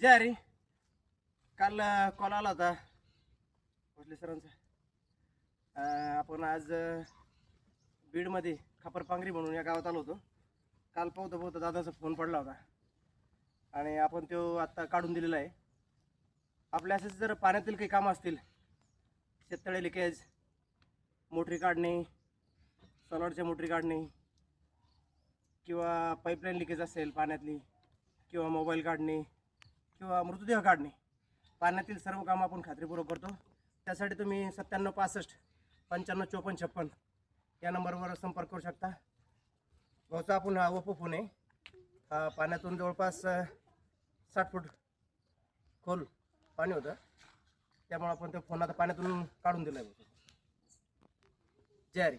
जय हरी काल कॉल आला होता. भोसले सरांचा. आपण आज बीडमध्ये खापरपांगरी म्हणून या गावात आलो होतो. काल पाहता पाहता दादाचा फोन पडला होता. आणि आपण तो आत्ता काढून दिलेला आहे. आपल्या असेच जर पाण्यातील काही कामं असतील शेततळे लिकेज मोटरी काढणे सोलारच्या मोटरी काढणे किंवा पाईपलाईन लिकेज असेल पाण्यातली किंवा मोबाईल काढणे किंवा मृतदेह काढणे पाण्यातील सर्व कामं आपण खात्रीपूर्वक करतो. त्यासाठी तुम्ही सत्त्याण्णव पासष्ट पंच्याण्णव चोपन्न छप्पन या नंबरवर संपर्क करू शकता. भाऊचा आपण हा ओप्पो फोन आहे. पाण्यातून जवळपास साठ फूट खोल पाणी होतं. त्यामुळे आपण तो फोन आता पाण्यातून काढून दिला आहे जय हरी.